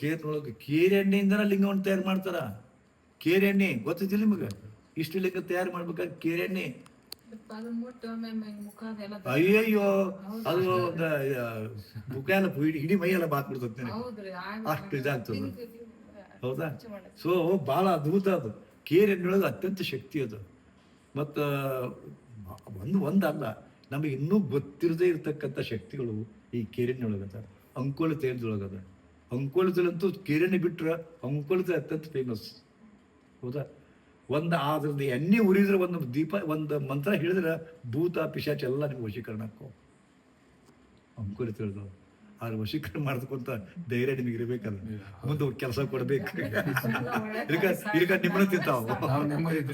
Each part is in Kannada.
ಕೇರ್ನೊಳಗೆ ಕೇರಿ ಎಣ್ಣೆಯಿಂದನ ಲಿಂಗವನ್ನು ತಯಾರು ಮಾಡ್ತಾರ. ಕೇರಿ ಎಣ್ಣೆ ಗೊತ್ತಿದ್ದಿಲ್ಲ ನಿಮಗೆ? ಇಷ್ಟು ಲಿಂಗ ತಯಾರು ಮಾಡ್ಬೇಕಾದ್ರೆ ಕೇರಿ ಎಣ್ಣೆ. ಅಯ್ಯಯ್ಯೋ ಅದು ಮುಖ ಎಲ್ಲ ಇಡೀ ಮೈ ಎಲ್ಲ ಬಾತ್ ಬಿಡ್ತದೆ. ಹೌದ್ರಿ ಅಷ್ಟು ಇದಾಗ್ತದೆ ಹೌದಾ? ಸೊ ಭಾಳ ಅದ್ಭುತ ಅದು. ಕೇರ್ ಎಣ್ಣೆಯೊಳಗೆ ಅತ್ಯಂತ ಶಕ್ತಿ ಅದು. ಮತ್ತು ಒಂದು ಒಂದಲ್ಲ ನಮಗೆ ಇನ್ನೂ ಗೊತ್ತಿರದೇ ಇರತಕ್ಕಂಥ ಶಕ್ತಿಗಳು ಈ ಕೇರಿನೊಳಗದ ಅಂಕೋಲ ತೇಲದೊಳಗದ ಅಂಕೋಲದಲ್ಲಂತೂ ಕಿರಣಿ ಬಿಟ್ರೆ ಅಂಕೋಲದ ಅತ್ಯಂತ ಫೇಮಸ್ ಹೌದಾ? ಒಂದು ಅದ್ರದ್ದು ಎಣ್ಣೆ ಉರಿದ್ರೆ ಒಂದು ದೀಪ ಒಂದು ಮಂತ್ರ ಹೇಳಿದ್ರೆ ಭೂತ ಪಿಶಾಚ ಎಲ್ಲ ನಿಮ್ಗೆ ವಶೀಕರಣ ಹಾಕೋ ಅಂಕೋಲಿ ತಿಳಿದು. ಆದ್ರೆ ವಶೀಕರಣ ಮಾಡ್ಕೊಂತ ಧೈರ್ಯ ನಿಮಗೆ ಇರಬೇಕಲ್ಲ. ಮುಂದೆ ಕೆಲಸ ಕೊಡ್ಬೇಕು. ಈಗ ನಿಮ್ಮನ್ನ ತಿಂತಾವ.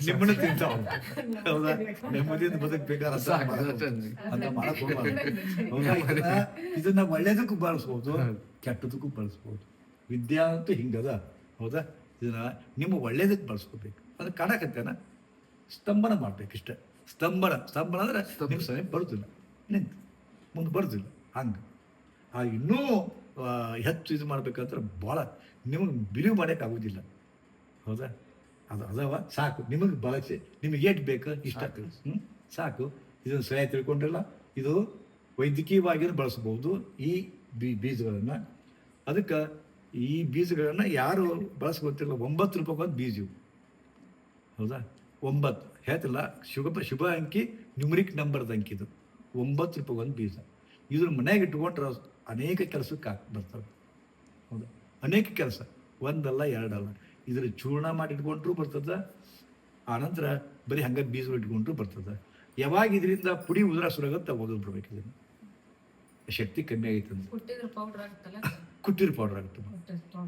ನಿಮ್ಮನ್ನ ತಿಂತಾವ. ಹೌದಾ? ನೆಮ್ಮದಿಯಿಂದ ಬದುಕಬೇಕಾದ ಅಂತ ಮಾಡಕ್ ಹೋಗ್ಬಾರ್ದು. ಇದನ್ನ ಒಳ್ಳೇದಕ್ಕೂ ಬಳಸ್ಬೋದು ಕೆಟ್ಟದಕ್ಕೂ ಬಳಸ್ಬೋದು. ವಿದ್ಯಾ ಅಂತೂ ಹಿಂಗದ? ಹೌದಾ? ಇದನ್ನ ನಿಮ್ಮ ಒಳ್ಳೇದಕ್ಕೆ ಬಳಸ್ಕೋಬೇಕು. ಅದು ಕಾಣಕತ್ತೇನ? ಸ್ತಂಭನ ಮಾಡ್ಬೇಕು ಇಷ್ಟ ಸ್ತಂಭನ ಸ್ತಂಭನ ಅಂದ್ರೆ ನಿಮ್ಮ ಸಮಯ ಬರುದಿಲ್ಲ. ನಿಂತು ಮುಂದೆ ಬರುದಿಲ್ಲ ಹಂಗೆ. ಆ ಇನ್ನೂ ಹೆಚ್ಚು ಇದು ಮಾಡ್ಬೇಕಂದ್ರೆ ಭಾಳ ನಿಮಗೆ ಬಿಲೀವ್ ಮಾಡೋಕ್ಕಾಗೋದಿಲ್ಲ ಹೌದಾ? ಅದು ಅದವ ಸಾಕು. ನಿಮಗೆ ಬಳಸಿ ನಿಮಗೆ ಏಟ್ ಬೇಕು? ಇಷ್ಟ ಹ್ಞೂ ಸಾಕು. ಇದನ್ನು ಸರಿಯಾಗಿ ತಿಳ್ಕೊಂಡಿಲ್ಲ. ಇದು ವೈದ್ಯಕೀಯವಾಗಿಯೂ ಬಳಸ್ಬೋದು? ಈ ಬೀ ಬೀಜಗಳನ್ನು ಅದಕ್ಕೆ ಈ ಬೀಜಗಳನ್ನು ಯಾರು ಬಳಸ್ಕೊತಿಲ್ಲ ಒಂಬತ್ತು ರೂಪಾಯಿ ಒಂದು ಬೀಜ ಹೌದಾ? ಒಂಬತ್ತು. ಹೇಳ್ತಿಲ್ಲ, ಶುಭ ಶುಭ ಅಂಕಿ ನ್ಯೂಮರಿಕ್ ನಂಬರ್ದ ಅಂಕಿ ಇದು. ಒಂಬತ್ತು ರೂಪಾಯಿ ಒಂದು ಬೀಜ. ಇದ್ರ ಮನೆಗೆ ಇಟ್ಕೊಂಡ್ರೆ ಅನೇಕ ಕೆಲಸಕ್ಕೆ ಬರ್ತವೆ. ಹೌದಾ? ಅನೇಕ ಕೆಲಸ. ಒಂದಲ್ಲ, ಎರಡಲ್ಲ. ಇದ್ರ ಚೂರ್ಣ ಮಾಡಿ ಇಟ್ಕೊಂಡ್ರು ಬರ್ತದೆ. ಆನಂತರ ಬರೀ ಹಂಗೆ ಬೀಜಗಳು ಇಟ್ಕೊಂಡ್ರು ಬರ್ತದೆ. ಯಾವಾಗ ಇದರಿಂದ ಪುಡಿ ಉದುರ ಸುರಗತ್ತೆ ಒಗೆದು ಬರ್ಬೇಕು ಇದನ್ನು ಶಕ್ತಿ ಕಮ್ಮಿ ಆಗೈತೆ ಅಂತ ಪೌಡರ್ ಆಗುತ್ತಲ್ಲ ಕುಟ್ಟಿರ ಪೌಡರ್ ಆಗುತ್ತೆ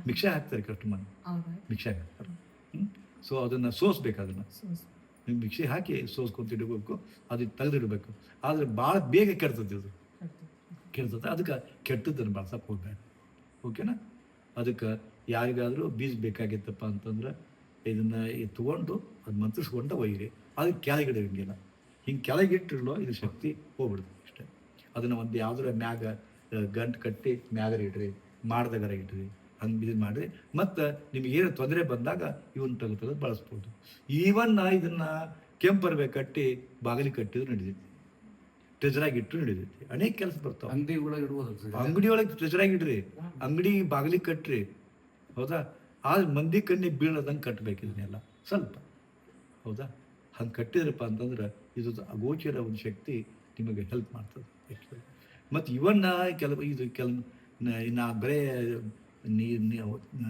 ಮಿಕ್ಸ ಹಾಕ್ತಾರೆ ಕಸ್ಟಮರ್ ಹೌದಾ? ಮಿಕ್ಸ ಹಾಕ್ತಾರೆ ಸೊ ಅದನ್ನು ಸೋಸ್ಬೇಕು ಅದನ್ನು. ಮಿಕ್ಸಿ ಹಾಕಿ ಸೋಸ್ಕೊಂತ ಇಡಬೇಕು ಅದು ತೆಗೆದಿಡಬೇಕು. ಆದರೆ ಭಾಳ ಬೇಗ ಕೆಡ್ತದೆ ಅದು. ಕೆಡ್ತದೆ. ಅದಕ್ಕೆ ಕೆಟ್ಟದ್ದನ್ನು ಬಳಸಕ್ಕೆ ಹೋಗ್ಬೇಕು ಓಕೆನಾ? ಅದಕ್ಕೆ ಯಾರಿಗಾದರೂ ಬೀಜ ಬೇಕಾಗಿತ್ತಪ್ಪ ಅಂತಂದ್ರೆ ಇದನ್ನು ತೊಗೊಂಡು ಅದು ಮಂತ್ರಿಸ್ಕೊಂಡ ಒಯ್ಯಿರಿ. ಅದಕ್ಕೆ ಕೆಳಗಿಡಂಗಿಲ್ಲ. ಹಿಂಗೆ ಕೆಳಗಿಟ್ಟಿರಲೋ ಇದು ಶಕ್ತಿ ಹೋಗ್ಬಿಡುತ್ತೆ ಅಷ್ಟೇ ಅದನ್ನು ಒಂದು ಯಾವುದರ ಮ್ಯಾಗ ಗಂಟು ಕಟ್ಟಿ ಮ್ಯಾಗರ ಇಡ್ರಿ ಮಾಡ್ದಾಗರ ಇಡ್ರಿ ಹಂಗೆ ಇದು ಮಾಡಿರಿ. ಮತ್ತು ನಿಮ್ಗೆ ಏನು ತೊಂದರೆ ಬಂದಾಗ ಇವನ್ನ ತೆಗೆದು ತೆಗೆದು ಬಳಸ್ಬೋದು. ಈವನ್ ಇದನ್ನು ಕೆಂಪರ್ವೆ ಕಟ್ಟಿ ಬಾಗಿಲಿ ಕಟ್ಟಿದ್ರು ನಡೀತೈತಿ. ಟ್ರೆಜರಾಗಿ ಇಟ್ಟು ನಡೀತೈತಿ. ಅನೇಕ ಕೆಲಸ ಬರ್ತಾವೆ. ಅಂಗಡಿ ಒಳಗೆ ಇಡ್ಬೋದು ಅಂಗಡಿ ಒಳಗೆ ಟ್ರೆಜರಾಗಿ ಇಡ್ರಿ ಅಂಗಡಿ ಬಾಗಿಲಿ ಕಟ್ಟ್ರಿ ಹೌದಾ? ಆದ್ರೆ ಮಂದಿ ಕಣ್ಣಿಗೆ ಬೀಳದಂಗೆ ಕಟ್ಟಬೇಕು ಇದನ್ನೆಲ್ಲ. ಸ್ವಲ್ಪ. ಹೌದಾ? ಹಂಗೆ ಕಟ್ಟಿದ್ರಪ್ಪ ಅಂತಂದ್ರೆ ಇದು ಅಗೋಚರ ಒಂದು ಶಕ್ತಿ ನಿಮಗೆ ಹೆಲ್ಪ್ ಮಾಡ್ತದೆ. ಮತ್ತು ಇವನ್ನ ಕೆಲವು ಇದು ಕೆಲ ನಾ ಬರೇ ನೀರು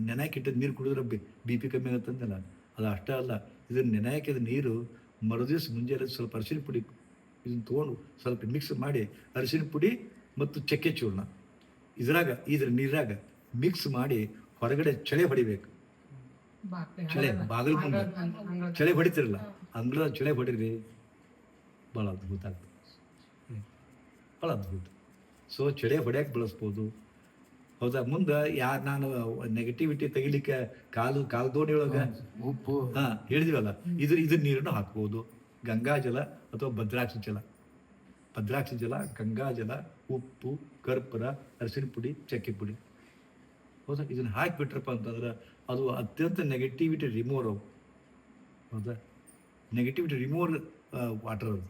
ನೆನೆಯಾಕಿಟ್ಟಿದ ನೀರು ಕುಡಿದ್ರೆ ಬಿ ಪಿ ಕಮ್ಮಿ ಆಗುತ್ತಂದಲ್ಲ ಅದು ಅಷ್ಟೇ ಅಲ್ಲ. ಇದನ್ನು ನೆನೆಯಾಕಿದ ನೀರು ಮರುದಿವಸ ಮುಂಜಾನೆ ಸ್ವಲ್ಪ ಅರಿಶಿನ ಪುಡಿ ಇದನ್ನ ತೊಗೊಂಡು ಸ್ವಲ್ಪ ಮಿಕ್ಸ್ ಮಾಡಿ ಅರಿಶಿನ ಪುಡಿ ಮತ್ತು ಚಕ್ಕೆ ಚೂರ್ಣ. ಇದ್ರಾಗ ಇದ್ರ ನೀರಾಗ ಮಿಕ್ಸ್ ಮಾಡಿ ಹೊರಗಡೆ ಚಳೆ ಹೊಡಿಬೇಕು. ಚಳೆ ಬಾಗಿಲು ಚಳೆ ಹೊಡಿತಿರಲ್ಲ. ಅಂಗಳ ಚಳೆ ಹೊಡಿರಿ. ಭಾಳ ಅದ್ಭುತ ಆಗ್ತದೆ. ಭಾಳ ಅದ್ಭುತ ಸೊ ಚಳೆ ಹೊಡ್ಯಾಕೆ ಬಳಸ್ಬೋದು. ಹೌದಾ? ಮುಂದೆ ಯಾರು ನಾನು ನೆಗೆಟಿವಿಟಿ ತೆಗಿಲಿಕ್ಕೆ ಕಾಲು ಕಾಲು ದೋಣಿ ಒಳಗೆ? ಉಪ್ಪು. ಹಾಂ ಹೇಳಿದಿವಲ್ಲ. ಇದು ಇದು ನೀರನ್ನು ಹಾಕ್ಬೋದು. ಗಂಗಾ ಜಲ ಅಥವಾ ಭದ್ರಾಕ್ಷಿ ಜಲ. ಭದ್ರಾಕ್ಷಿ ಜಲ ಗಂಗಾ ಜಲ ಉಪ್ಪು ಕರ್ಪೂರ ಅರಿಶಿನ ಪುಡಿ ಚಕ್ಕೆ ಪುಡಿ. ಹೌದಾ? ಇದನ್ನ ಹಾಕಿಬಿಟ್ರಪ್ಪ ಅಂತಂದ್ರೆ ಅದು ಅತ್ಯಂತ ನೆಗೆಟಿವಿಟಿ ರಿಮೂವರ್ ಅವು ಹೌದಾ? ನೆಗೆಟಿವಿಟಿ ರಿಮೂವರ್ ವಾಟರ್ ಅದು.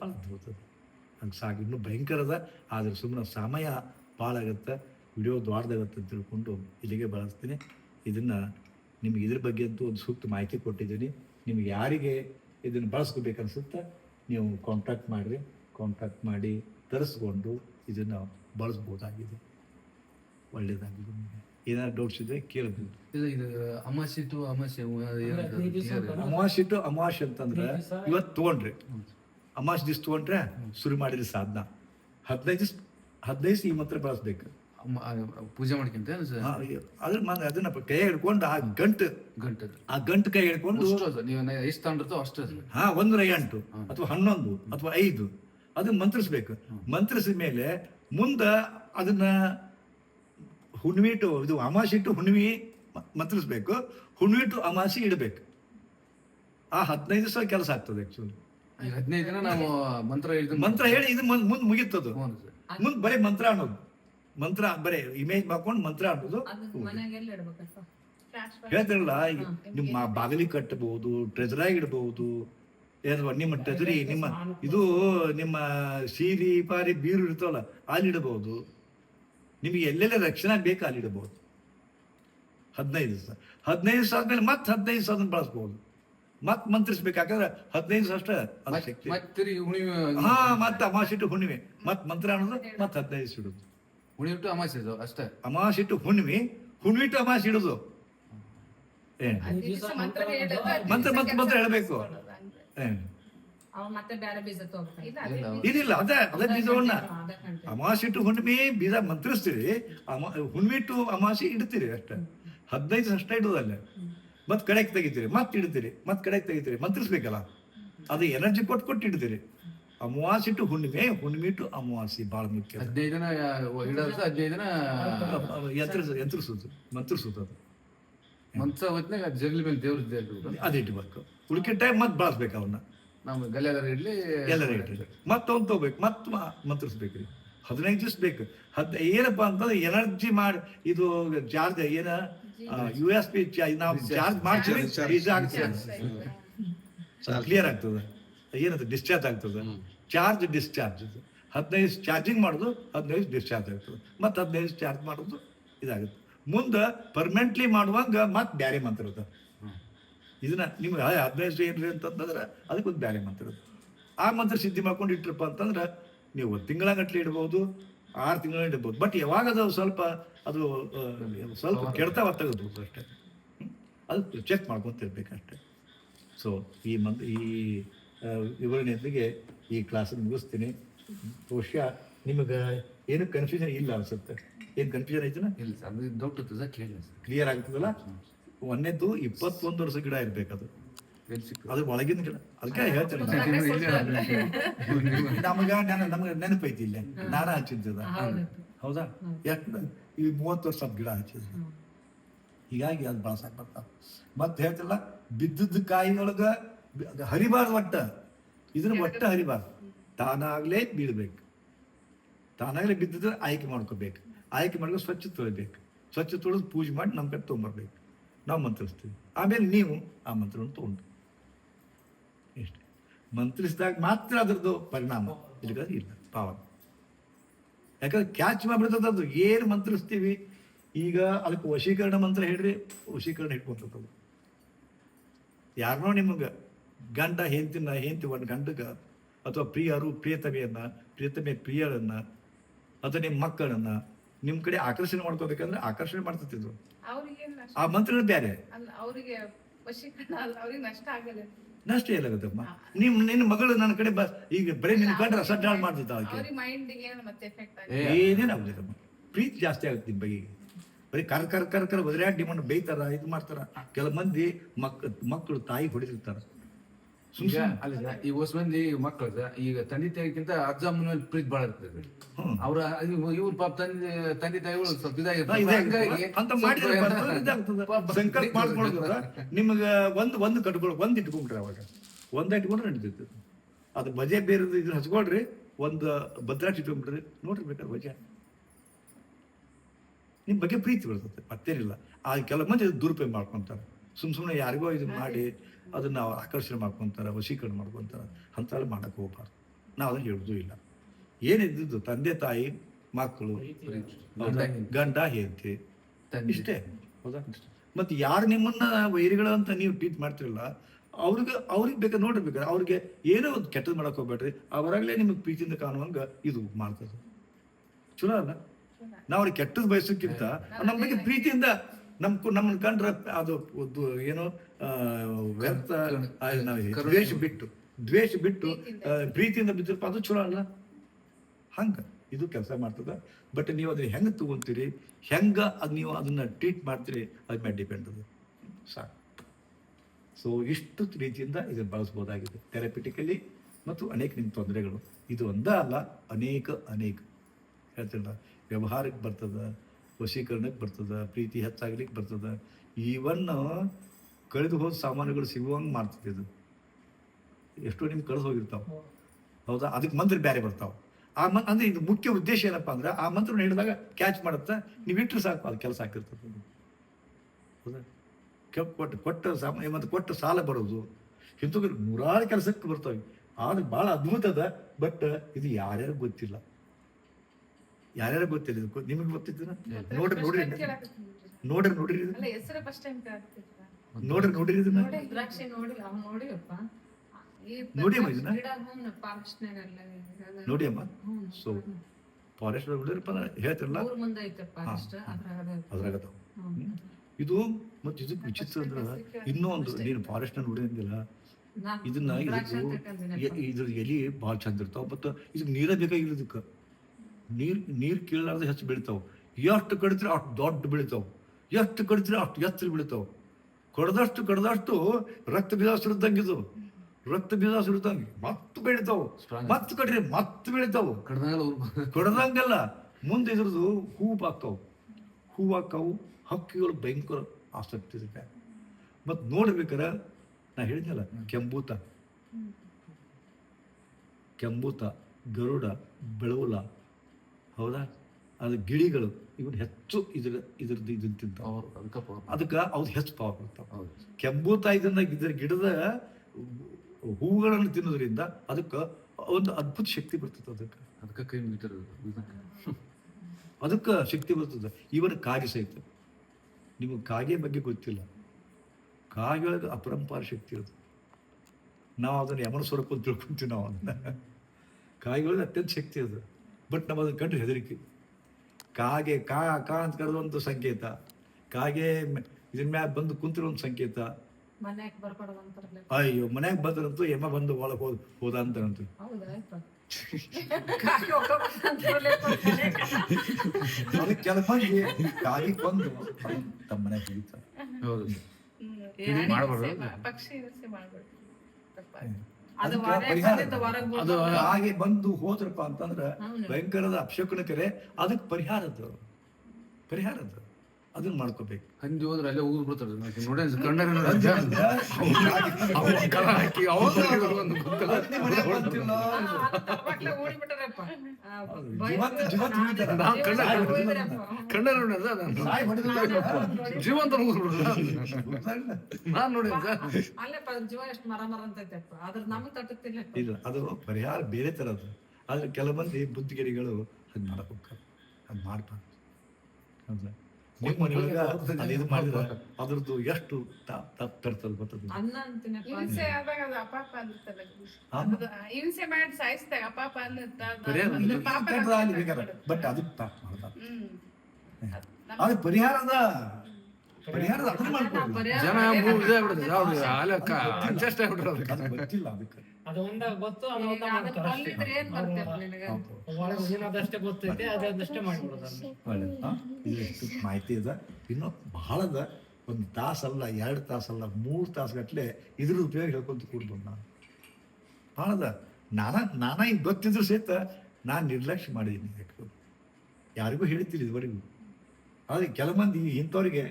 ಭಾಳ ಅದ್ಭುತ ಹಂಗೆ ಸಾಕು ಇನ್ನೂ ಭಯಂಕರದ ಅದ. ಆದರೆ ಸುಮ್ಮನೆ ಸಮಯ ಭಾಳ ಆಗುತ್ತೆ ವಿಡಿಯೋ ದ್ವಾರದಾಗತ್ತೆ ಅಂತ ತಿಳ್ಕೊಂಡು ಇಲ್ಲಿಗೆ ಬಳಸ್ತೀನಿ. ಇದನ್ನು ನಿಮಗೆ ಇದ್ರ ಬಗ್ಗೆ ಅಂತೂ ಒಂದು ಸೂಕ್ತ ಮಾಹಿತಿ ಕೊಟ್ಟಿದ್ದೀನಿ. ನಿಮ್ಗೆ ಯಾರಿಗೆ ಇದನ್ನು ಬಳಸ್ಕೋಬೇಕನ್ಸುತ್ತೆ ನೀವು ಕಾಂಟ್ಯಾಕ್ಟ್ ಮಾಡಿರಿ. ಕಾಂಟ್ಯಾಕ್ಟ್ ಮಾಡಿ ತರಿಸ್ಕೊಂಡು ಇದನ್ನು ಬಳಸ್ಬೋದಾಗಿದೆ. ಒಳ್ಳೆಯದಾಗಿದೆ ನಿಮಗೆ ಏನಾದ್ರು ಡೌಟ್ಸ್ ಇದ್ರೆ ಕೇಳಿದ್ರು ಇದು ಅಮಾಸೆ ಟು ಅಮಾಸೆ ಅಮಾವಾಸ್ಯೆ ಟು ಅಮಾವಾಸ್ಯೆ ಅಂತಂದ್ರೆ ಇವತ್ತು ತೊಗೊಂಡ್ರಿ. ಅಮಾವಾಸ್ಯೆ ದಿವ್ಸ ತೊಗೊಂಡ್ರೆ ಶುರು ಮಾಡಿದ್ರೆ ಸಾಧನ. ಹದಿನೈದು ದಿವ್ಸ ಹದಿನೈದು ಈ ಮಂತ್ರ ಬಳಸ್ಬೇಕು. ಪೂಜೆ ಮಾಡ್ಕೊಂತ ಅದ್ರ ಮ- ಅದನ್ನ ಕೈ ಹಿಡ್ಕೊಂಡು ಆ ಗಂಟು. ಗಂಟು ಆ ಗಂಟು ಕೈ ಹಿಡ್ಕೊಂಡು ನೀವು ಎಷ್ಟು ತಗೊಂಡಿರ್ತೋ ಅಷ್ಟೇ ಹಾ ಒಂದು ಎಂಟು ಅಥವಾ ಹನ್ನೊಂದು ಅಥವಾ ಐದು. ಅದನ್ನ ಮಂತ್ರಿಸ್ಬೇಕು. ಮಂತ್ರಿಸಿದ ಮೇಲೆ ಮುಂದ ಅದನ್ನ ಹುಣ್ಣಿಮೆ ಟು ಇದು ಅಮಾಸೆ ಇಟ್ಟು ಹುಣ್ಣಿಮೆ ಮಂತ್ರಿಸ್ಬೇಕು. ಹುಣ್ಣಿಮೆ ಟು ಅಮಾಸೆ ಇಡಬೇಕು. ಆ ಹದಿನೈದು ದಿವಸ ಕೆಲಸ ಆಗ್ತದೆ ಆಕ್ಚುಲಿ ಈಗ ಹದಿನೈದು ದಿನ ನಾವು ಮಂತ್ರ ಹೇಳಿದ ಮಂತ್ರ ಹೇಳಿ ಇದು ಮುಂದೆ ಮುಗೀತದು ಹ್ಞೂ ಸರ್. ಮುಂದೆ ಬರೀ ಮಂತ್ರ ಅನ್ನೋದು. ಮಂತ್ರ ಬರೀ ಇಮೇಜ್ ಮಾಡ್ಕೊಂಡು ಮಂತ್ರ ಅದನ್ನ ಮನೆಗೆಲ್ಲ ಇಡ್ಬೇಕಪ್ಪ ಹೇಳ್ತಿರಲ್ಲ ಈಗ ನಿಮ್ಮ ಬಾಗಿಲಿ ಕಟ್ಟಬಹುದು ಟ್ರೆಜರಾಗಿ ಇಡಬಹುದು ನಿಮ್ಮ ಟ್ರೆಜರಿ ನಿಮ್ಮ ಇದು ನಿಮ್ಮ ಸೀರಿ ಪಾರಿ ಬೀರು ಇರ್ತಾವಲ್ಲ ಅಲ್ಲಿ ಇಡಬಹುದು ನಿಮಗೆ ಎಲ್ಲೆಲ್ಲ ರಕ್ಷಣೆ ಬೇಕು ಅಲ್ಲಿ ಇಡಬಹುದು ಹದಿನೈದು ದಿವಸ. ಹದಿನೈದು ದಿವಸ ಆದ್ಮೇಲೆ ಮತ್ತೆ ಹದಿನೈದು ದಿವಸ ಬಳಸ್ಬಹುದು ಮತ್ತೆ ಮಂತ್ರಿಸ್ಬೇಕು. ಯಾಕಂದ್ರೆ ಹದಿನೈದು ಸಷ್ಟ ಅಲ್ಲ ಶಕ್ತಿ. ಹಾ ಮತ್ತೆ ಅಮಾಸಿಟ್ಟು ಹುಣ್ಣಿಮೆ. ಮತ್ ಮಂತ್ರ ಅನ್ನೋದು ಮತ್ತೆ ಹದಿನೈದು ಸಿಡುದು ಇಡುದು. ಹುಣಿ ಬಿಟ್ಟು ಅಮಾಸೆ ಇದು ಅಷ್ಟೇ? ಅಮಾಸಿಟ್ಟು ಹುಣ್ಣಿಮೆ ಹುಣ್ಣಿಟ್ಟು ಅಮಾಸಿ ಇಡುದು. ಏನು ಮಂತ್ರ ಮಂತ್ರ ಮಂತ್ರ ಹೇಳಬೇಕು. ಏನು ಅವ ಮತ್ತೆ ಬೇರೆ ಬೀಜ ತಗೋಬೇಕು ಇದಿಲ್ಲ ಅದೇ ಅದೇ ಬೀಜವನ್ನ ಅಮಾಸಿಟ್ಟು ಹುಣ್ಣಿಮೆ ಬೀಜ ಮಂತ್ರಿಸ್ತೀರಿ ಅಮಾ ಹುಣ್ಣಿಟ್ಟು ಅಮಾಸಿ ಇಡ್ತೀರಿ ಅಷ್ಟೇ. ಹದಿನೈದು ಅಷ್ಟೇ ಇಡುದಲ್ಲ. ಮತ್ ಕಡೆಗೆ ತೆಗಿತೀರಿ ಮತ್ ಇಡ್ತೀರಿ ಮತ್ ಕಡೆಗೆ ತೆಗಿತೀರಿ ಮಂತ್ರಿಸ್ಬೇಕಲ್ಲ? ಅದು ಎನರ್ಜಿ ಕೊಟ್ಟು ಕೊಟ್ಟು ಇಡ್ತೀರಿ. ಅಮಾವಾಸಿಟ್ಟು ಹುಣ್ಣಿಮೆ ಹುಣ್ಣಿಮೆ ಇಟ್ಟು ಅಮಾವಾಸಿ ಬಹಳ ಮುಖ್ಯ. ಹದಿನೈದು ದಿನ ಇಡೋದು ಹದಿನೈದು ದಿನ ಯಂತ್ರಿಸ ಯಂತ್ರಿಸೋದು ಮಂತ್ರಿಸೋದು ಅದು. ಮಂತ್ರ ಹೊತ್ತಿನಾಗ ಜಗಲಿ ಮೇಲೆ ದೇವ್ರ ಇದ್ದು ಅದು ಇಟ್ಬೇಕು ಉಳ್ಕೆ ಟೈಮ್ ಮತ್ತೆ ಬಳಸ್ಬೇಕು ಅವನ್ನ ನಾವು ಗಲ್ಯಾಗರ ಇಡ್ಲಿ ಎಲ್ಲರ ಇಡ್ರಿ ಮತ್ತೆ ಅವ್ನು ತಗೋಬೇಕು ಮತ್ತೆ ಮಂತ್ರಿಸ್ಬೇಕ್ರಿ. ಹದಿನೈದು ದಿವಸ ಬೇಕು. ಹದ್ ಏನಪ್ಪಾ ಅಂತಂದ್ರೆ ಎನರ್ಜಿ ಮಾಡಿ ಇದು ಜಾರ್ಜ ಏನ ಯು ಎಸ್ ಪಿ ನಾವು ಚಾರ್ಜ್ ಮಾಡ್ತೀವಿ ಆಗ್ತದೆ ಕ್ಲಿಯರ್ ಆಗ್ತದೆ. ಏನದು ಡಿಸ್ಚಾರ್ಜ್ ಆಗ್ತದೆ? ಚಾರ್ಜ್ ಡಿಸ್ಚಾರ್ಜ್ ಹದಿನೈದು ಚಾರ್ಜಿಂಗ್ ಮಾಡೋದು ಹದಿನೈದು ಡಿಸ್ಚಾರ್ಜ್ ಆಗ್ತದೆ. ಮತ್ತೆ ಹದಿನೈದು ಚಾರ್ಜ್ ಮಾಡೋದು ಇದಾಗುತ್ತೆ. ಮುಂದೆ ಪರ್ಮನೆಂಟ್ಲಿ ಮಾಡುವಾಗ ಮತ್ತೆ ಬ್ಯಾರೆ ಮಂತ್ರ ಇರುತ್ತೆ. ಇದನ್ನ ನಿಮ್ಗೆ ಹದಿನೈದು ಏನ್ರಿ ಅಂತಂದ್ರೆ ಅದಕ್ಕೊಂದು ಬ್ಯಾರೆ ಮಂತ್ರ ಇರುತ್ತೆ. ಆ ಮಂತ್ರ ಸಿದ್ಧಿ ಮಾಡ್ಕೊಂಡು ಇಟ್ಟಿರಪ್ಪ ಅಂತಂದ್ರೆ ನೀವು ಒಂದು ತಿಂಗಳಗಟ್ಲೆ ಇಡ್ಬೋದು. ಆರು ತಿಂಗಳ ಇಡಬಹುದು ಬಟ್ ಯಾವಾಗ ಅದು ಸ್ವಲ್ಪ ಅದು ಸ್ವಲ್ಪ ಕೆಡ್ತಾ ತೆಗೆದು ಅಷ್ಟೇ? ಅದು ಚೆಕ್ ಮಾಡ್ಕೊತಿರ್ಬೇಕಷ್ಟೆ. ಸೊ ಈ ಮಂತ್ ಈ ವಿವರಣೆಯೊಂದಿಗೆ ಈ ಕ್ಲಾಸನ್ನು ಮುಗಿಸ್ತೀನಿ. ಬಹುಶಃ ನಿಮಗೆ ಏನು ಕನ್ಫ್ಯೂಷನ್ ಇಲ್ಲ ಅನ್ಸುತ್ತೆ? ಏನು ಕನ್ಫ್ಯೂಷನ್ ಐತನ ಇಲ್ಲ ಸರ್ ಡೌಟ್ ಕೇಳಿ ಕ್ಲಿಯರ್ ಆಗ್ತದಲ್ಲ? ಒಂದೇದ್ದು ಇಪ್ಪತ್ತೊಂದು ವರ್ಷ ಗಿಡ ಇರ್ಬೇಕದು. ಅದು ಒಳಗಿನ ಗಿಡ ಅದಕ್ಕೆ ಹೇಳ್ತೇನೆ. ನಮಗ ನಮಗೆ. ನೆನಪೈತಿ ಇಲ್ಲ. ನಾನ ಹಚ್ಚಿದ್ದದ ಹೌದಾ. ಯಾಕೆ ಈ ಮೂವತ್ತು ವರ್ಷ ಗಿಡ ಹಚ್ಚಿದ ಹೀಗಾಗಿ ಅದು ಬಳಸಕ್ ಬರ್ತಾವ ಮತ್ತೆ ಹೇಳ್ತಿಲ್ಲ ಬಿದ್ದದ ಕಾಯಿನೊಳಗ ಹರಿಬಾರ್ದು ಒಟ್ಟ. ಇದ್ರ ಒಟ್ಟ ಹರಿಬಾರ್ದು. ತಾನಾಗ್ಲೇ ಬೀಳ್ಬೇಕು. ತಾನಾಗ್ಲೇ ಬಿದ್ದಿದ್ರೆ ಆಯ್ಕೆ ಮಾಡ್ಕೋಬೇಕು. ಆಯ್ಕೆ ಮಾಡ್ಕೊಂಡು ಸ್ವಚ್ಛ ತೊಳಿಬೇಕು. ಸ್ವಚ್ಛ ತೊಳೆದು ಪೂಜೆ ಮಾಡಿ ನಮ್ಮ ಕಡೆ ತೊಗೊಂಬರ್ಬೇಕು. ನಾವು ಮಂತ್ರಿಸ್ತೀವಿ. ಆಮೇಲೆ ನೀವು ಆ ಮಂತ್ರವನ್ನು ತೊಗೊಂಡು ಮಂತ್ರಿಸಿದಾಗ ಮಾತ್ರ ಅದರದ್ದು ಪರಿಣಾಮ. ಇಲ್ಲಿಗಾದ್ರೆ ಇಲ್ಲ ಪಾವನ ಯಾಕಂದ್ರೆ ಕ್ಯಾಚ್ ಮಾಡ್ಬಿಡ್ತದೆ ಅದು. ಏನು ಮಂತ್ರಿಸ್ತೀವಿ? ಈಗ ಅದಕ್ಕೆ ವಶೀಕರಣ ಮಂತ್ರ ಹೇಳ್ರಿ ವಶೀಕರಣ ಇಟ್ಕೊಂತದ್ದು ಯಾರನ್ನೋ ನಿಮಗೆ ಗಂಡ ಹೆಂತಿನ ಹೆಂತಿ ಒಂದು ಗಂಡಗ ಅಥವಾ ಪ್ರಿಯರು ಪ್ರಿಯತಮೆಯನ್ನ ಪ್ರಿಯತಮೆ ಪ್ರಿಯರನ್ನ ಅಥವಾ ನಿಮ್ಮ ಮಕ್ಕಳನ್ನು ನಿಮ್ಮ ಕಡೆ ಆಕರ್ಷಣೆ ಮಾಡ್ಕೋಬೇಕಂದ್ರೆ ಆಕರ್ಷಣೆ ಮಾಡ್ತಿದ್ರು ಆ ಮಂತ್ರಗಳು ಬೇರೆ ಅವರಿಗೆ ನಷ್ಟ ಆಗಲ್ಲ. ನಷ್ಟ ಏನಾಗುತ್ತಮ್ಮ ನಿಮ್ ನಿನ್ನ ಮಗಳು ನನ್ನ ಕಡೆ ಬ ಈಗ ಬರೀ ನಿನ್ ಕಂಡ್ರೆ ಸಡ್ಡಾಳ್ ಮಾಡ್ತಿದ್ದ ಅದಕ್ಕೆ ಅವ್ರಿಗೆ ಮೈಂಡ್ ಏನು ಮತ್ತೆ ಎಫೆಕ್ಟ್ ಆಗಿದೆ ಏನೇನು ಆಗುದಿಲ್ಲಮ್ಮ ಪ್ರೀತಿ ಜಾಸ್ತಿ ಆಗುತ್ತೆ ನಿಮ್ಮ ಬಗ್ಗೆ ಬರೀ ಕರ್ ಕರ್ ಕರ್ ಕರ್ ಒದರಾಡಿ ನಿಮ್ಮನ್ನು ಬೇಯ್ತಾರ ಇದು ಮಾಡ್ತಾರ. ಕೆಲ ಮಂದಿ ಮಕ್ ಮಕ್ಕಳು ತಾಯಿ ಹೊಡಿತಿರ್ತಾರ. ಸುಮ್ ಈಗ ಅಲ್ಲ ಸರ್, ಈ ಹೊಸ ಮಂದಿ ಮಕ್ಕಳು ಸರ್, ಈಗ ತಂದೆ ತಾಯಿಗಿಂತ ಅಜ್ಜ ಅಮ್ಮನ ಮೇಲೆ ಪ್ರೀತಿ ಭಾಳ ಇರ್ತದೆ. ಅವ್ರ ಇವ್ರ ಪಾಪ ತಂದೆ ತಂದೆ ತಾಯಿಗಳು ಸ್ವಲ್ಪ ಹಾ, ಇದಾಗಿರ್ತಾರೆ ಇದೆ. ಹಂಗಾಗಿ ಅಂತ ಸ್ವಲ್ಪ ಮಾಡಿದ್ರೆ ಬರ್ತದೆ, ಇದಾಗ್ತದೆ. ಪಾಪ ಸಂಕಲ್ಪ ಪ್ರೀತಿ ಮಾಡ್ಕೊಳ್ಳೋದು ಬರ್ತದೆ. ನಿಮ್ಗ ಒಂದು ಒಂದು ಕಟ್ಕೊಳ್ ಒಂದು ಇಟ್ಕೊಂಡ್ರಿ ಅವಾಗ. ಒಂದ್ ಇಟ್ಕೊಂಡ್ರೆ ನಡೀತಿತ್ತು ಅದು ಬಜೆ ಬೇರೆ ಇದ್ರ ಹಚ್ಕೊಳ್ರಿ. ಒಂದು ಭದ್ರಾಕ್ಷಿ ಇಟ್ಕೊಂಡ್ಬಿಡ್ರಿ ನೋಡ್ರಿ ಬೇಕಾದ್ರೆ ಬಜೆ ನಿಮ್ ಬಗ್ಗೆ ಪ್ರೀತಿ ಬರ್ತದೆ ಮತ್ತೇನಿಲ್ಲ. ಆ ಕೆಲವು ಮಂದಿ ದುರುಪಯೋಗ ಮಾಡ್ಕೊಂತಾರೆ. ಸುಮ್ ಸುಮ್ಮನೆ ಯಾರಿಗೋ ಇದು ಮಾಡಿ ಅದನ್ನ ಅವ್ರು ಆಕರ್ಷಣೆ ಮಾಡ್ಕೊತಾರೆ ವಶೀಕರಣ ಮಾಡ್ಕೊತಾರೆ ಅಂತೆಲ್ಲ ಮಾಡೋಕ್ಕೆ ಹೋಗ್ಬಾರ್ದು. ನಾವು ಅದನ್ನು ಹೇಳೋದು ಇಲ್ಲ. ಏನಿದ್ದು ತಂದೆ ತಾಯಿ ಮಕ್ಕಳು? ಗಂಡ ಹೆಂಡತಿ. ಇಷ್ಟೇ. ಹೌದಾ? ಮತ್ತು ಯಾರು ನಿಮ್ಮನ್ನ ವೈರಿಗಳು ಅಂತ ನೀವು ಟ್ರೀಟ್ ಮಾಡ್ತಿರಲ್ಲ ಅವ್ರಿಗೆ ಅವ್ರಿಗೆ ಬೇಕಾದ್ರೆ ನೋಡಿರ್ಬೇಕಾದ್ರೆ ಅವ್ರಿಗೆ ಏನೋ ಒಂದು ಕೆಟ್ಟದ್ದು ಮಾಡೋಕೆ ಹೋಗ್ಬೇಡ್ರಿ. ಅವರಾಗಲೇ ನಿಮಗೆ ಪ್ರೀತಿಯಿಂದ ಕಾಣುವಂಗೆ ಇದು ಮಾಡ್ತದೆ. ಚಲೋ ಅಲ್ಲ? ನಾವು ಅವ್ರಿಗೆ ಕೆಟ್ಟದ್ದು ಬಯಸೋಕ್ಕಿಂತ ನಮ್ಮ ಬಗ್ಗೆ ಪ್ರೀತಿಯಿಂದ ನಮ್ ನಮ್ಮನ್ನ ಕಂಡ್ರೆ ಅದು ಏನು ವ್ಯರ್ಥ ನಾವು ದ್ವೇಷ ಬಿಟ್ಟು ದ್ವೇಷ ಬಿಟ್ಟು ಪ್ರೀತಿಯಿಂದ ಬಿದ್ದಿರಪ್ಪ ಅದು ಚಲೋ ಅಲ್ಲ. ಹಂಗ ಇದು ಕೆಲಸ ಮಾಡ್ತದ. ಬಟ್ ನೀವು ಅದನ್ನ ಹೆಂಗೆ ತಗೊಂತೀರಿ ಹೆಂಗ ಅದು ನೀವು ಅದನ್ನ ಟ್ರೀಟ್ ಮಾಡ್ತೀರಿ? ಅದ್ರ ಮೇಲೆ ಡಿಪೆಂಡ್ ಅದು. ಸಾಕು. ಸೊ ಇಷ್ಟು ರೀತಿಯಿಂದ ಇದನ್ನು ಬಳಸ್ಬೋದಾಗಿದೆ. ಥೆರಪಿಟಿಕಲಿ ಮತ್ತು ಅನೇಕ ನಿಮ್ಮ ತೊಂದರೆಗಳು. ಇದು ಒಂದೇ ಅಲ್ಲ ಅನೇಕ ಅನೇಕ. ಹೇಳ್ತಿಲ್ಲ ವ್ಯವಹಾರಕ್ಕೆ ಬರ್ತದ ವಶೀಕರಣಕ್ಕೆ ಬರ್ತದೆ, ಪ್ರೀತಿ ಹೆಚ್ಚಾಗ್ಲಿಕ್ಕೆ ಬರ್ತದೆ. ಈವನ್ ಕಳೆದು ಹೋದ ಸಾಮಾನುಗಳು ಸಿಗುವಂಗೆ ಮಾಡ್ತದೆ ಇದು. ಎಷ್ಟೋ ನಿಮ್ಗೆ ಕಳೆದು ಹೋಗಿರ್ತಾವ. ಹೌದಾ? ಅದಕ್ಕೆ ಮಂತ್ರ ಬೇರೆ ಬರ್ತಾವ. ಆ ಮ ಅಂದ್ರೆ ಇದು ಮುಖ್ಯ ಉದ್ದೇಶ ಏನಪ್ಪ ಅಂದ್ರೆ ಆ ಮಂತ್ರ ಹೇಳಿದಾಗ ಕ್ಯಾಚ್ ಮಾಡುತ್ತೆ, ನೀವು ಇಟ್ಟರು ಸಾಕು, ಅದು ಕೆಲಸ ಆಗ್ತಿರ್ತದೆ. ಹೌದಾ? ಕೊಟ್ಟು, ಕೊಟ್ಟ ಸಾಮ ಮತ್ತು ಕೊಟ್ಟು ಸಾಲ ಬರೋದು. ಇಂಥವು ನೂರಾರು ಕೆಲಸಕ್ಕೆ ಬರ್ತವೆ. ಆದ್ರೆ ಭಾಳ ಅದ್ಭುತ ಅದ. ಬಟ್ ಇದು ಯಾರ್ಯಾರು ಗೊತ್ತಿಲ್ಲ. ಯಾರ್ಯಾರು ಗೊತ್ತಿಲ್ಲ ನಿಮಗೆ ಗೊತ್ತಿದ್ದೀನ? ನೋಡ್ರಿ ನೋಡ್ರಿ. ನೋಡ್ರಿ ನೋಡ್ರಿ. ನೋಡ್ರಿ ನೋಡ್ರಿ ಇದನ್ನ. ನೋಡಿ ಅಮ್ಮ ಇದನ್ನ? ನೋಡಿ ಅಮ್ಮ. ಸೊ ಫಾರೆಸ್ಟ್ ನೋಡಿದ್ರಪ್ಪ ಹೇಳ್ತಿರಲ್ಲ. ಊರ್ ಮುಂದೆ ಐತಪ್ಪ ಫಾರೆಸ್ಟ್ ಅದ್ರಾಗ ಅದ. ಅದ್ರಾಗ ಅದಾವ. ಇದು ಮತ್ತೆ ಇದಕ್ಕೆ ವಿಚಿತ್ರ ಅಂದ್ರೆ ಇನ್ನೂ ಒಂದು ನೀನು ಫಾರೆಸ್ಟ್ ನೋಡಿದಂಗಿಲ್ಲ ನಾನ್ ಇದನ್ನ. ಇದ್ರ ಎಲಿ ಭಾಳ ಚಂದ ಇರ್ತಾವ ಮತ್ತು ಇದಕ್ಕೆ ನೀರ ಬೇಕಾಗಿಲ್ಲ ಇದಕ್ಕೆ ನೀರು ನೀರು ಕೀಳಲಾರ್ದು ಹೆಚ್ಚು ಬೆಳಿತಾವ. ಎಷ್ಟು ಕಡಿದ್ರೆ ಅಷ್ಟು ದೊಡ್ಡ ಬೆಳಿತಾವೆ. ಎಷ್ಟು ಕಡಿದ್ರೆ ಅಷ್ಟು ಎತ್ತರ ಬೀಳ್ತಾವೆ. ಕಡ್ದಷ್ಟು ಕಡ್ದಷ್ಟು ರಕ್ತ ಇದು. ರಕ್ತ ಬೀಜ ಸುರಿದಂಗೆ ಮತ್ತೆ ಬೆಳಿತಾವ. ಮತ್ತೆ ಕಡ್ರಿ ಮತ್ತೆ ಬೆಳಿತಾವ. ಕಡ್ದಂಗೆಲ್ಲ ಕಡ್ದಂಗೆಲ್ಲ ಮುಂದೆ ಇದ್ರದ್ದು ಹೂವು ಹಾಕ್ತಾವ. ಹೂವು ಹಾಕಾವು ಹಕ್ಕಿಗಳು ಭಯಂಕರ ಆಸಕ್ತಿ ಇದಕ್ಕೆ. ಮತ್ತು ನೋಡ್ಬೇಕಾರೆ ನಾ ಹೇಳಿದ್ನಲ್ಲ ಕೆಂಬೂತ. ಕೆಂಬೂತ ಗರುಡ ಬೆಳವುಲ ಹೌದಾ? ಅದು ಗಿಳಿಗಳು ಇವನ್ ಹೆಚ್ಚು ಇದ್ರ ಇದ್ರದ್ದು ಇದನ್ನ ತಿಂತಾವ. ಅದಕ್ಕೆ ಅವ್ರು ಹೆಚ್ಚು ಪಾವ ಕೊಡ್ತಾವ. ಕೆಂಬು ಕೆಂಬೂತ ಇದ್ರ ಗಿಡದ ಹೂಗಳನ್ನು ತಿನ್ನೋದ್ರಿಂದ ಅದಕ್ಕೆ ಒಂದು ಅದ್ಭುತ ಶಕ್ತಿ ಬರ್ತದೆ ಅದಕ್ಕೆ. ಅದಕ್ಕೆ ಕೈ. ಅದಕ್ಕೆ ಶಕ್ತಿ ಬರ್ತದೆ. ಇವನ ಕಾಗೆ ಸಹಿತ. ನಿಮಗೆ ಕಾಗೆ ಬಗ್ಗೆ ಗೊತ್ತಿಲ್ಲ. ಕಾಗೆಗಳಿಗೆ ಅಪರಂಪಾರ ಶಕ್ತಿ ಇರುತ್ತೆ ನಾವು ಅದನ್ನು ಯಮನ ಸ್ವರೂಪ ಅಂತ ತಿಳ್ಕೊಂತೀವಿ ನಾವು ಅದನ್ನ. ಕಾಯಿಗಳಲ್ಲಿ ಅತ್ಯಂತ ಶಕ್ತಿ ಅದು. ಬಟ್ ನಮ್ಮ ಅದನ್ನು ಕಂಡ್ರೆ ಹೆದರಿಕೆ. ಕಾಗೆ ಕಾ ಕಾ ಅಂತ ಕರೆದ ಒಂದು ಸಂಕೇತ. ಕಾಗೆ ಇದನ್ ಇದ್ರ ಮ್ಯಾಗ ಬಂದು ಕುಂತಿರೋ ಒಂದು ಸಂಕೇತ. ಅಯ್ಯೋ ಮನ್ಯಾಗ ಬಂದ್ರಂತೂ ಎಮ್ಮ ಬಂದು ಒಳಗೆ ಹೋದ ಹೋದ ಅಂತಾರಂತ. ಅದಕ್ಕೆ ಕೆಲ ಮಂದಿ ಕಾಗೆ ಬಂದು ತಮ್ಮ ಮನ್ಯಾಗ ಹೋಗಿರ್ತಾರೆ ಹೌದು. ಮಾಡ್ಬಾರ್ದು. ಪಕ್ಷಿ ಮಾಡ್ಬಾರ್ದು ಅದಕ್ಕೆ ಪರಿಹಾರ ಅದು. ಹಾಗೆ ಬಂದು ಹೋದ್ರಪ್ಪ ಅಂತಂದ್ರ ಭಯಂಕರದ ಅಪಶಕುನ ಕರೆ ಅದಕ್ಕೆ ಪರಿಹಾರದ್ದು. ಪರಿಹಾರದ್ದು. ಅದನ್ನ ಮಾಡ್ಕೋಬೇಕು. ಹಂದಿ ಹೋದ್ರೆ ಅಲ್ಲೇ ಊರು ಬಿಡ್ತಾರೆ ನೋಡಿ ಹಂದಿ ಓಡಿಬಿಟ್ಟಾರಪ್ಪ. ಆ, ಹೌದು. ಬೈದು- ಜೀವಂತ- ಉಳಿತಾರೆ. ಸಾಯ್ ನಾನು. ಜೀವಂತ ಊರ್ ನಾನ್ ನೋಡಿ ಸರ್ ಅಲ್ಲಪ್ಪ ಅದ್ರ ಜೀವ ಎಷ್ಟು ಮರ ಮರ ಅಂತೈತಪ್ಪ ಅದ್ರ ನಮಗ್ ತಟ್ಟುತ್ತಿಲ್ಲಪ್ಪ ಇಲ್ಲ ಅದು ಪರಿಹಾರ ಬೇರೆ ಥರದ್ದು ಆದ್ರೆ ಕೆಲವು ಮಂದಿ ಬುದ್ಧಿಗಿರಿಗಳು ಅದು ಮಾಡಕ್ ಹೋಗ್ತಾರೆ ಅದು ಮಾಡ್ಬಾರ್ದು. ಹೌದಾ? ನಿಮ್ಮ ಮನೆಯೊಳಗ ಅದು ಇದು ಮಾಡಿದ್ರೆ ಅದ್ರದ್ದು ಎಷ್ಟು ತಪ್ಪು ತರ್ತದೆ ಹಿಂಸೆ ಆದಾಗ ಅದು ಅಪಾಪ ಹಿಂಸೆ ಮಾಡಿ ಸಾಯಿಸಿದಾಗ ಅಪಾಪ ಅನ್ನುತ್ತ ಅದು. ಪಾಪ ಬಟ್ ಅದ್ ಅದು ಪರಿಹಾರದ ಪರಿಹಾರದ ಅದನ್ನ ಪರಿಹಾರ ಜನ ಮೂರು ಇದೇ ಯಾವ್ದು ಅಡ್ಜಸ್ಟ್ ಆಗ್ಬಿಟ್ರೆ ಗೊತ್ತಿಲ್ಲ ಅದಕ್ಕೆ. ಅದು ಒಂದ ಗೊತ್ತು ಅದು ಒಂದ ಮಾಡ್ತಾರೆ ಅಷ್ಟೇ. ಗೊತ್ತೈತೆ ಮಾಡ್ಬಿಡೋದು ಹಾ? ಇದು ಎಷ್ಟು ಮಾಹಿತಿ ಇದೆ. ಇನ್ನೂ ಬಹಳದ ಒಂದು ತಾಸಲ್ಲ ಎರಡು ತಾಸಲ್ಲ ಮೂರು ತಾಸುಗಟ್ಟಲೆ ಇದ್ರ ಉಪಯೋಗ ಹೇಳ್ಕೊಂತ ಕೂಡ್ಬೋದು ನಾನು. ಭಾಳದ. ನಾನಾ ನಾನಾ ಹಿಂಗೆ ಗೊತ್ತಿದ್ರು ಸಹಿತ ನಾನು ನಿರ್ಲಕ್ಷ್ಯ ಮಾಡಿದ್ದೀನಿ ಯಾಕೆ ಯಾರಿಗೂ ಹೇಳ್ತೀನಿ ಇದುವರೆಗೂ. ಆದರೆ ಕೆಲ ಮಂದಿ ಇಂಥವ್ರಿಗೆ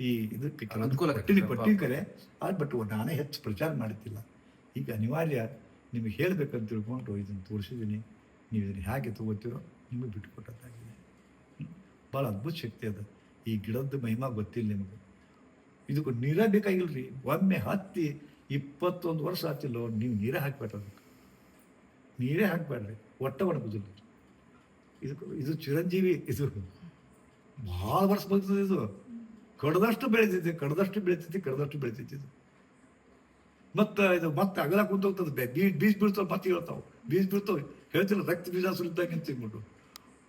ಈ ಇದಕ್ಕೆ ಕೆಲವೊಂದು ಅನುಕೂಲ ಕಟ್ಟಿನ ಕೊಟ್ಟಿದ್ದಾರೆ ಕರೆ ಅದು ಬಟ್ ನಾನೇ ಹೆಚ್ಚು ಪ್ರಚಾರ ಮಾಡುತ್ತಿಲ್ಲ ಈಗ ಅನಿವಾರ್ಯ ನಿಮಗೆ ಹೇಳಬೇಕಂತ ತಿಳ್ಕೊಂಡು ಇದನ್ನು ತೋರಿಸಿದ್ದೀನಿ. ನೀವು ಇದನ್ನು ಹೇಗೆ ತಗೋತೀರೋ ನಿಮಗೆ ಬಿಟ್ಟುಕೊಟ್ಟದ್ದಾಗಿದೆ ಭಾಳ ಅದ್ಭುತ ಶಕ್ತಿ ಅದ. ಈ ಗಿಡದ್ದು ಮಹಿಮಾ ಗೊತ್ತಿಲ್ಲ ನಿಮಗೆ. ಇದಕ್ಕೂ ನೀರೇ ಬೇಕಾಗಿಲ್ಲ ರೀ ಒಮ್ಮೆ ಹತ್ತಿ ಇಪ್ಪತ್ತೊಂದು ವರ್ಷ ಆತಿಲ್ಲ ನೀವು ನೀರೇ ಹಾಕ್ಬೇಡ್ರಿ ಅದಕ್ಕೆ ನೀರೇ ಹಾಕ್ಬೇಡ್ರಿ. ಒಟ್ಟ ಒಣಗುದಿಲ್ಲ. ಇದಕ್ಕೆ ಇದು ಚಿರಂಜೀವಿ ಇದು. ಭಾಳ ವರ್ಷ ಬರ್ತದೆ ಇದು. ಕಡ್ದಷ್ಟು ಬೆಳಿತೈತಿ ಕಡ್ದಷ್ಟು ಬೆಳಿತೈತಿ ಕಡ್ದಷ್ಟು ಬೆಳೀತೈತಿ ಇದು ಮತ್ತೆ ಇದು ಮತ್ತೆ ಅಗಲ ಕುಂತ ಹೋಗ್ತದೆ ಬೀಜ ಬೀಜ ಬೀಳ್ತಾವ ಮತ್ತೆ ಹೇಳ್ತಾವ ಬೀಜ ಬೀಳ್ತಾವ. ಹೇಳ್ತಿಲ್ಲ ರಕ್ತ ಬೀಜ ಸುರಿತಾಗ ತಿನ್ಬಿಟ್ಟು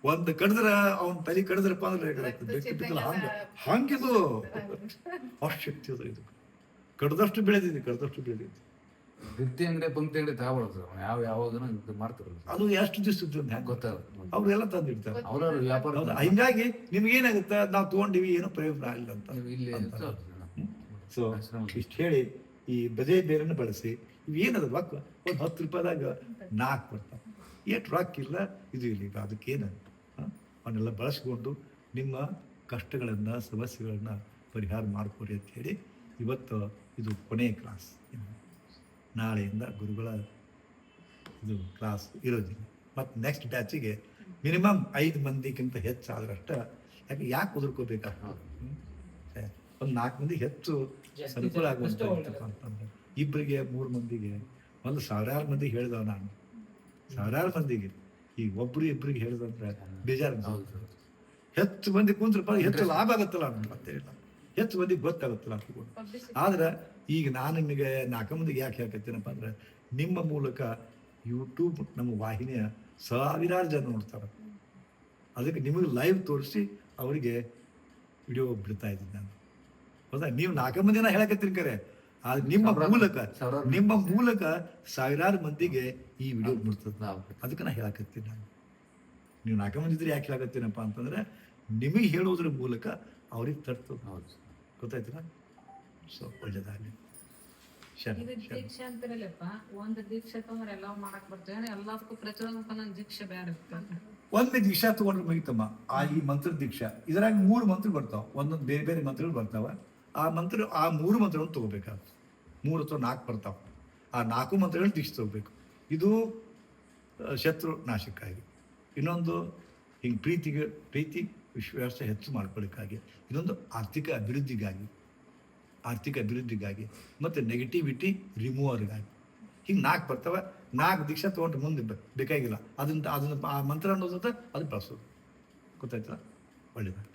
ಒಂದು ಕಡಿದ್ರ ಅವ್ನ ತಲೆ ಕಡಿದ್ರಪ್ಪ ಅಂದ್ರೆ ರಕ್ತ ಹಂಗೆ. ಹಂಗಿದು. ಅಷ್ಟು ಶಕ್ತಿ ಅದ ಇದು. ಕಡ್ದಷ್ಟು ಬೆಳೆದಿದೆ ಕಡ್ದಷ್ಟು ಬೆಳೆದಿದೆ. ಬಿತ್ತಿ ಅಂಗಡಿ ಪಂಕ್ತಿ ಅಂಗಡಿ ತಗೋಬಾರ್ದು ಯಾವ ಯಾವಾಗನ ಇದು ಮಾಡ್ತಾರಲ್ಲ ಅದು ಎಷ್ಟು ದಿವಸ ಗೊತ್ತಾಗುತ್ತೆ ಅವ್ರೆಲ್ಲ ತಂದಿಡ್ತಾರೆ ಅವ್ರವ್ರ ವ್ಯಾಪಾರ ಹಿಂಗಾಗಿ ನಿಮ್ಗೆ ಏನಾಗುತ್ತೆ? ನಾವು ತಗೊಂಡಿವಿ ಏನೋ ಪ್ರಯೋಜನ ಆಗಿಲ್ಲ ಅಂತ. ಇಲ್ಲಿ ಸೊ ಇಷ್ಟು ಹೇಳಿ. ಈ ಬದೇ ಬೇರನ್ನು ಬಳಸಿ ಇವು ಏನದ ರೊಕ್ಕ ಒಂದು ಹತ್ತು ರೂಪಾಯಿದಾಗ ನಾಲ್ಕು ಬರ್ತಾವೆ ಎಷ್ಟು ರೊಕ್ಕ ಇಲ್ಲ, ಇದು ಇಲ್ಲ, ಈಗ ಅದಕ್ಕೇನು? ಅವನ್ನೆಲ್ಲ ಬಳಸ್ಕೊಂಡು ನಿಮ್ಮ ಕಷ್ಟಗಳನ್ನು, ಸಮಸ್ಯೆಗಳನ್ನು ಪರಿಹಾರ ಮಾಡಿಕೊಡಿ ಅಂತ ಹೇಳಿ ಇವತ್ತು ಇದು ಕೊನೆಯ ಕ್ಲಾಸ್ ನಾಳೆಯಿಂದ ಗುರುಗಳ ಇದು ಕ್ಲಾಸ್ ಇರೋದಿಲ್ಲ. ಮತ್ತು ನೆಕ್ಸ್ಟ್ ಬ್ಯಾಚಿಗೆ ಮಿನಿಮಮ್ ಐದು ಮಂದಿಗಿಂತ ಹೆಚ್ಚಾದ್ರಷ್ಟ, ಯಾಕೆ ಯಾಕೆ ಕುದುರ್ಕೋಬೇಕಾ ಒಂದು ನಾಲ್ಕು ಮಂದಿಗೆ ಹೆಚ್ಚು ಅನುಕೂಲ ಆಗುವಂಥದ್ದು ಇಬ್ಬರಿಗೆ ಮೂರು ಮಂದಿಗೆ ಒಂದು ಸಾವಿರಾರು ಮಂದಿಗೆ ಹೇಳಿದವ ನಾನು. ಸಾವಿರಾರು ಮಂದಿಗೆ. ಈಗ ಒಬ್ರು ಇಬ್ಬರಿಗೆ ಹೇಳ್ದಂದ್ರೆ ಬೇಜಾರು ಹೆಚ್ಚು ಮಂದಿ ಕುಂತ್ರಪ್ಪ ಹೆಚ್ಚು ಲಾಭ ಆಗುತ್ತಲ್ಲ ಅಂತ ಹೇಳಿಲ್ಲ ಹೆಚ್ಚು ಮಂದಿಗೆ ಗೊತ್ತಾಗತ್ತಲ್ಲ ಅಂತ ಕೂಡ ಆದ್ರೆ ಈಗ ನಾನು ನಿಮಗೆ ನಾಲ್ಕು ಮಂದಿಗೆ ಯಾಕೆ ಹೇಳ್ಕತ್ತೀನಪ್ಪ ಅಂದ್ರೆ ನಿಮ್ಮ ಮೂಲಕ ಯೂಟ್ಯೂಬ್ ನಮ್ಮ ವಾಹಿನಿಯ ಸಾವಿರಾರು ಜನ ನೋಡ್ತಾರೆ. ಅದಕ್ಕೆ ನಿಮಗೆ ಲೈವ್ ತೋರಿಸಿ ಅವರಿಗೆ ವಿಡಿಯೋ ಬಿಡ್ತಾ ಇದ್ದೀನಿ ನಾನು. ಹೌದಾ ನೀವು ನಾಲ್ಕು ಮಂದಿನ ಹೇಳಕತ್ತೀನಿ ಕರೆ. ಆದ್ರೆ ನಿಮ್ಮ ಮೂಲಕ ನಿಮ್ಮ ಮೂಲಕ ಸಾವಿರಾರು ಮಂದಿಗೆ ಈ ವಿಡಿಯೋ ಬಿಡ್ತದೆ. ಅದಕ್ಕೆ ನಾ ಹೇಳಕತ್ತೀನಿ ನಾನು. ನೀವು ನಾಲ್ಕು ಮಂದಿ ಇದ್ರೆ ಯಾಕೆ ಹೇಳಕತ್ತೀನಪ್ಪ ಅಂತಂದ್ರೆ ನಿಮಗೆ ಹೇಳೋದ್ರ ಮೂಲಕ ಅವ್ರಿಗೆ ತರ್ತದೆ ಹೌದು. ಗೊತ್ತಾಯ್ತಲ್ಲ? ಸೊ ಒಳ್ಳೇದಾಗಲಿ. ಶರಣ ಇದು ದೀಕ್ಷೆ ಒಂದ್ ದೀಕ್ಷೆ ತಗೊಂಡ್ರೆ ಎಲ್ಲ ಮಾಡಕ್ ಬರ್ತೇವೆ. ಎಲ್ಲದಕ್ಕೂ ಪ್ರಚೋದಕ ನನ್ ದೀಕ್ಷೆ ಬೇರೆ ಇರ್ತದೆ ದೀಕ್ಷಾ ತಗೊಂಡ್ರೆ ಮುಗಿತಮ್ಮ. ಆ ಈ ಮಂತ್ರ ದೀಕ್ಷಾ. ಇದ್ರಾಗ ಮೂರು ಮಂತ್ರ ಬರ್ತಾವ. ಒಂದೊಂದು ಬೇರೆ ಬೇರೆ ಮಂತ್ರಗಳು ಬರ್ತಾವ. ಆ ಮಂತ್ರ, ಆ ಮೂರು ಮಂತ್ರಗಳನ್ನು ತಗೋಬೇಕಾಗ್ತದೆ ಮೂರು ಅಥವಾ ನಾಲ್ಕು ಬರ್ತಾವೆ. ಆ ನಾಲ್ಕು ಮಂತ್ರಗಳನ್ನು ದೀಕ್ಷೆ ತಗೋಬೇಕು. ಇದು ಶತ್ರು ನಾಶಕ್ಕಾಗಿ. ಇನ್ನೊಂದು, ಹಿಂಗೆ ಪ್ರೀತಿಗೆ, ಪ್ರೀತಿ ವಿಶ್ವಾಸ ಹೆಚ್ಚು ಮಾಡ್ಕೊಳ್ಳಿಕ್ಕಾಗಿ, ಇನ್ನೊಂದು ಆರ್ಥಿಕ ಅಭಿವೃದ್ಧಿಗಾಗಿ ಆರ್ಥಿಕ ಅಭಿವೃದ್ಧಿಗಾಗಿ, ಮತ್ತು ನೆಗೆಟಿವಿಟಿ ರಿಮೂವರ್ಗಾಗಿ ಹಿಂಗೆ ನಾಲ್ಕು ಬರ್ತವೆ. ನಾಲ್ಕು ದೀಕ್ಷೆ ತೊಗೊಂಡು ಮುಂದೆ ಬೇಕಾಗಿಲ್ಲ. ಅದನ್ನ, ಅದನ್ನು ಆ ಮಂತ್ರ ಅನ್ನೋದಂತ ಅದು ಬಳಸೋದು. ಗೊತ್ತಾಯ್ತಲ್ಲ ಒಳ್ಳೇದು.